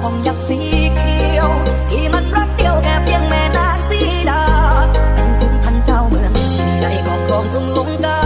ของยักษ์สีเขียว ที่มันรักเดียวแค่เพียงแม่นางสีดา เป็นถึงพันเจ้าเมืองใจกอบครองกรุงลงกา